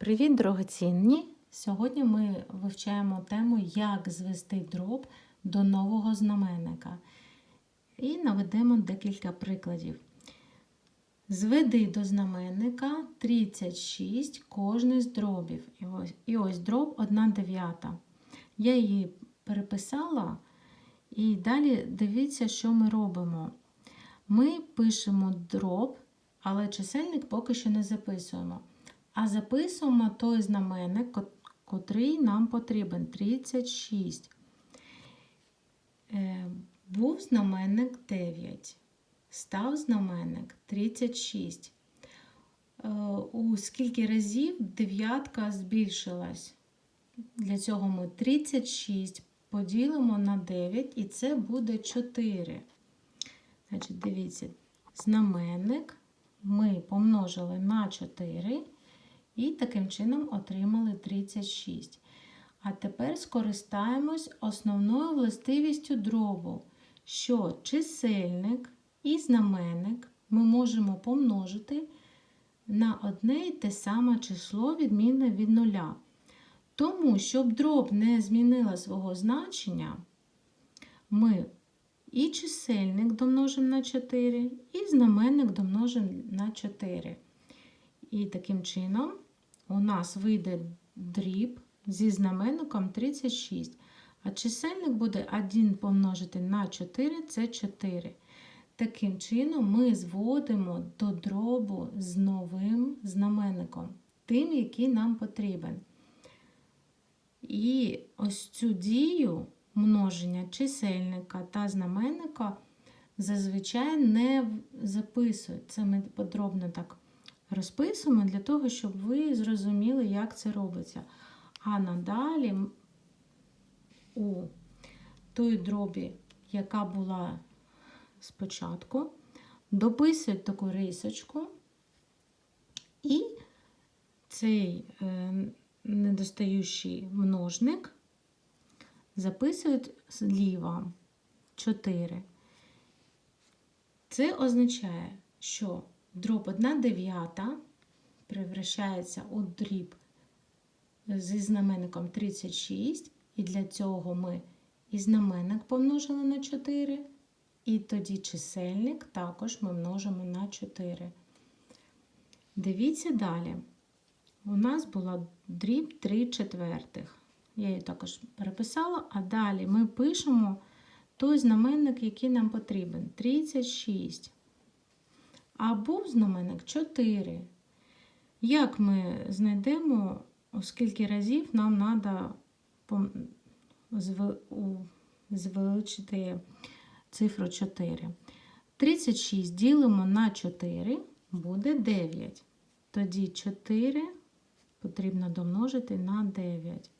Привіт, дорогоцінні! Сьогодні ми вивчаємо тему, як звести дроб до нового знаменника. І наведемо декілька прикладів. Зведи до знаменника 36 кожний з дробів. І ось, і ось дроб 1 дев'ята. Я її переписала, і далі дивіться, що ми робимо. Ми пишемо дроб, але чисельник поки що не записуємо. А записуємо той знаменник, котрий нам потрібен 36. Е, був знаменник 9. Став знаменник 36. Е, у скільки разів дев'ятка збільшилась? Для цього ми 36 поділимо на 9, і це буде 4. Значить, дивіться, знаменник ми помножили на 4 і таким чином отримали 36. А тепер скористаємось основною властивістю дробу, що чисельник і знаменник ми можемо помножити на одне і те саме число відмінне від нуля. Тому, щоб дроб не змінила свого значення, ми і чисельник домножимо на 4, і знаменник домножимо на 4. І таким чином у нас вийде дріб зі знаменником 36. А чисельник буде 1 помножити на 4 це 4. Таким чином ми зводимо до дробу з новим знаменником, тим, який нам потрібен. І ось цю дію множення чисельника та знаменника зазвичай не записують. Це ми подробно так розписуємо для того, щоб ви зрозуміли, як це робиться. А надалі у той дробі, яка була спочатку, дописують таку рисочку, і цей е, недостаючий множник записують зліва 4. Це означає, що дроб 1 дев'ята превращається у дріб зі знаменником 36, і для цього ми і знаменник помножили на 4, і тоді чисельник також ми множимо на 4. Дивіться далі. У нас була дріб 3 четвертих. Я її також переписала, а далі ми пишемо той знаменник, який нам потрібен 36. А був знаменник 4. Як ми знайдемо, скільки разів нам треба звеличити цифру 4? 36 ділимо на 4 буде 9. Тоді 4 потрібно домножити на 9.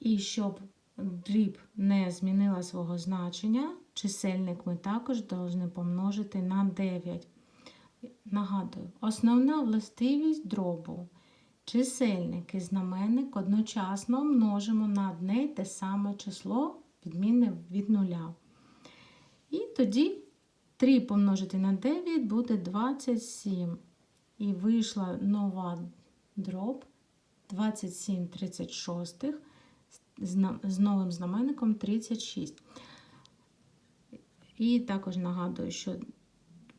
І щоб дріб не змінила свого значення, чисельник ми також повинні помножити на 9. Нагадую, основна властивість дробу. Чисельник і знаменник одночасно множимо на одне й те саме число, відмінне від нуля. І тоді 3 помножити на 9 буде 27. І вийшла нова дроб 27 36 з новим знаменником 36. І також нагадую, що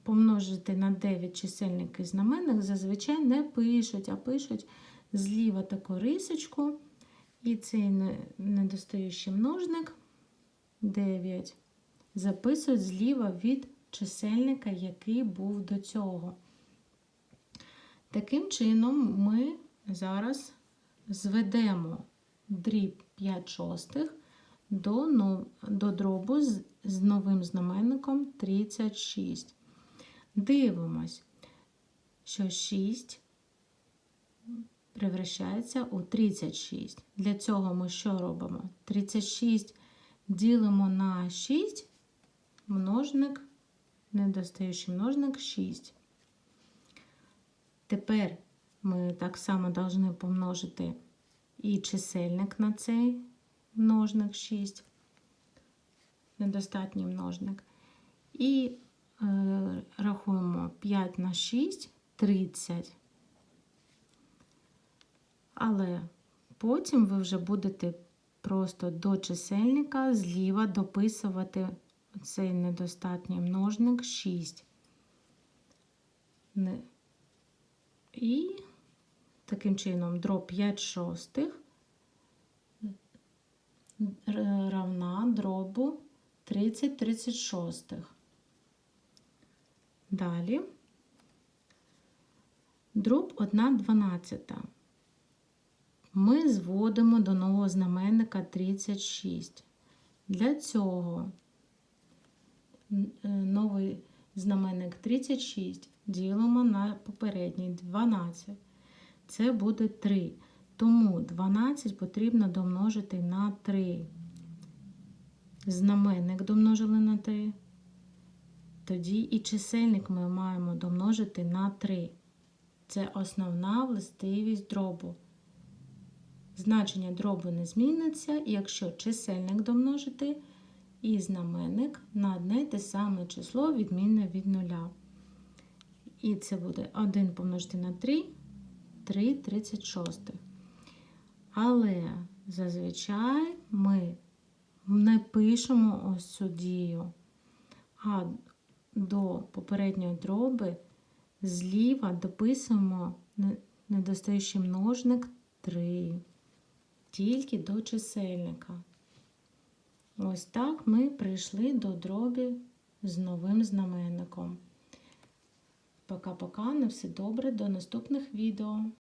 помножити на 9 чисельник і знаменник зазвичай не пишуть, а пишуть зліва таку рисочку. І цей недостаючий множник 9 записують зліва від чисельника, який був до цього. Таким чином, ми зараз зведемо дріб 5 шостих до, до дробу з, з новим знаменником 36. Дивимось, що 6 превращається у 36. Для цього ми що робимо? 36 ділимо на 6, множник, недостаючий множник 6. Тепер ми так само повинні помножити і чисельник на цей множник 6, недостатній множник. І е, рахуємо 5 на 6 30. Але потім ви вже будете просто до чисельника зліва дописувати цей недостатній множник 6. І таким чином дроб 5 шостих равна дробу 30 36. Далі дроб 1 12. Ми зводимо до нового знаменника 36. Для цього е, новий знаменник 36 ділимо на попередній 12. Це буде 3. Тому 12 потрібно домножити на 3. Знаменник домножили на 3. Тоді і чисельник ми маємо домножити на 3. Це основна властивість дробу. Значення дробу не зміниться, якщо чисельник домножити і знаменник на одне те саме число відмінне від нуля. І це буде 1 помножити на 3, 3 36. Але зазвичай ми не пишемо ось цю дію, а до попередньої дроби зліва дописуємо не- недостаючий множник 3, тільки до чисельника. Ось так ми прийшли до дробі з новим знаменником. Пока-пока, на все добре, до наступних відео.